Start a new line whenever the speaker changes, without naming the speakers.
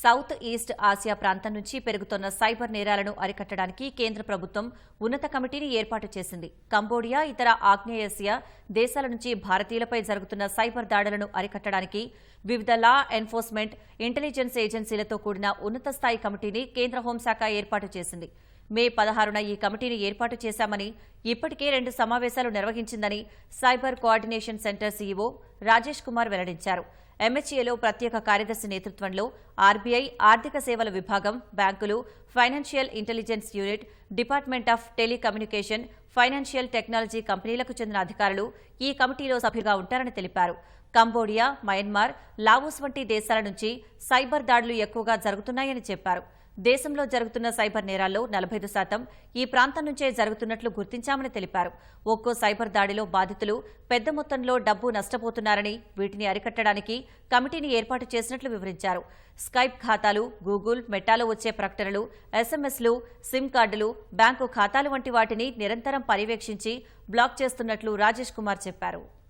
South east Asia ప్రాంతం నుంచి పెరుగుతున్న సైబర్ నేరాలను అరికట్టడానికి కేంద్ర ప్రభుత్వం ఉన్నత కమిటీని ఏర్పాటు చేసింది. కంబోడియా ఇతర ఆగ్నేయాసియా దేశాల నుంచి భారతీయులపై జరుగుతున్న సైబర్ దాడులను అరికట్టడానికి వివిధ లా ఎన్ఫోర్స్మెంట్ ఇంటెలిజెన్స్ ఏజెన్సీలతో కూడిన ఉన్నత స్థాయి కమిటీని కేంద్ర హోంశాఖ ఏర్పాటు చేసింది. మే పదహారున ఈ కమిటీని ఏర్పాటు చేశామని ఇప్పటికే రెండు సమావేశాలు నిర్వహించిందని cyber coordination centre CEO Rajesh Kumar వెల్లడించారు. ఎంహెచ్ఏలో ప్రత్యేక కార్యదర్శి నేతృత్వంలో ఆర్బీఐ ఆర్థిక సేవల విభాగం బ్యాంకులు financial intelligence unit department of telecommunication financial technology కంపెనీలకు చెందిన అధికారులు ఈ కమిటీలో సభ్యులుగా ఉంటారని తెలిపారు. కంబోడియా మయన్మార్ లావోస్ వంటి దేశాల నుంచి సైబర్ దాడులు ఎక్కువగా జరుగుతున్నాయని చెప్పారు. దేశంలో జరుగుతున్న సైబర్ నేరాల్లో నలభై శాతం ఈ ప్రాంతం నుంచే జరుగుతున్నట్లు గుర్తించామని తెలిపారు. ఒక్కో సైబర్ దాడిలో బాధితులు పెద్ద మొత్తంలో డబ్బు నష్టపోతున్నారని వీటిని అరికట్టడానికి కమిటీని ఏర్పాటు చేసినట్లు వివరించారు. స్కైప్ ఖాతాలు గూగుల్ మెటాలో వచ్చే ప్రకటనలు ఎస్ఎంఎస్లు సిమ్ కార్డులు బ్యాంకు ఖాతాలు వంటి వాటిని నిరంతరం పర్యవేక్షించి బ్లాక్ చేస్తున్నట్లు రాజేష్ కుమార్ చెప్పారు.